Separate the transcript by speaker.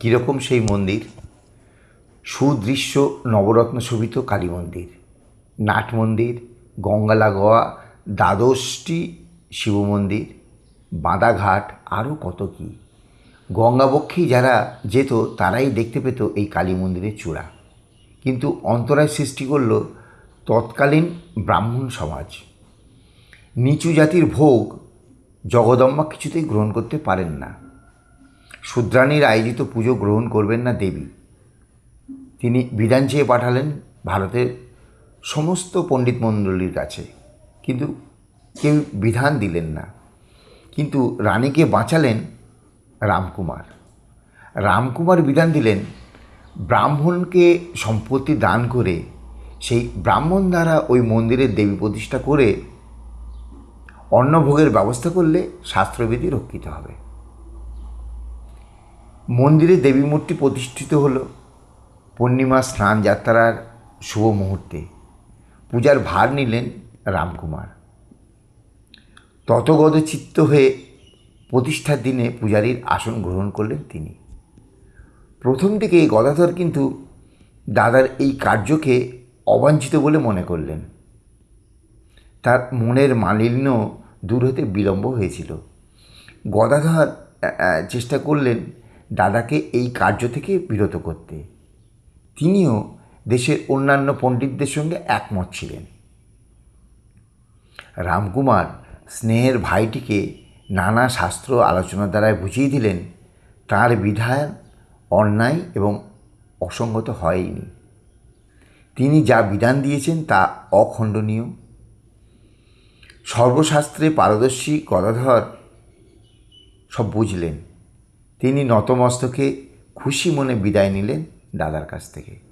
Speaker 1: কীরকম সেই মন্দির? সুদৃশ্য নবরত্ন শোভিত কালী মন্দির। নাট মন্দির গঙ্গা লাগোয়া দ্বাদশটি শিব মন্দির বাঁদাঘাট আরও কত কী। গঙ্গাবক্ষী যারা যেত, তারাই দেখতে পেত এই কালী মন্দিরের চূড়া। কিন্তু অন্তরায় সৃষ্টি করল তৎকালীন ব্রাহ্মণ সমাজ। নিচু জাতির ভোগ জগদম্বা কিছুতেই গ্রহণ করতে পারেন না। শূদ্রাণীর আয়োজিত পুজো গ্রহণ করবেন না দেবী। তিনি বিধান চেয়ে পাঠালেন ভারতের সমস্ত পণ্ডিত মণ্ডলীর কাছে। কিন্তু কেউ বিধান দিলেন না। কিন্তু রানীকে বাঁচালেন রামকুমার। রামকুমার বিধান দিলেন, ব্রাহ্মণকে সম্পত্তি দান করে সেই ব্রাহ্মণ দ্বারা ওই মন্দিরের দেবী প্রতিষ্ঠা করে অন্নভোগের ব্যবস্থা করলে শাস্ত্রবিধি রক্ষিত হবে। মন্দিরে দেবী মূর্তি প্রতিষ্ঠিত হল পূর্ণিমা স্নান যাত্রার শুভ মুহূর্তে। পূজার ভার নিলেন রামকুমার। ততগত চিত্ত হয়ে প্রতিষ্ঠার দিনে পূজারীর আসন গ্রহণ করলেন তিনি। প্রথম থেকে গদাধর কিন্তু দাদার এই কার্যকে অবাঞ্ছিত বলে মনে করলেন। তার মনের মালিন্য দূর হতে বিলম্ব হয়েছিল। গদাধর চেষ্টা করলেন দাদাকে এই কার্য থেকে বিরত করতে। তিনিও দেশের অন্যান্য পণ্ডিতদের সঙ্গে একমত ছিলেন। রামকুমার স্নেহের ভাইটিকে নানা শাস্ত্র আলোচনার দ্বারায় বুঝিয়ে দিলেন, তার বিধান অন্যায় এবং অসঙ্গত হয়নি। তিনি যা বিধান দিয়েছেন তা অখণ্ডনীয়। সর্বশাস্ত্রে পারদর্শী গদাধর সব বুঝলেন। তিনি নতমস্তকে খুশি মনে বিদায় নিলেন দাদার কাছ থেকে।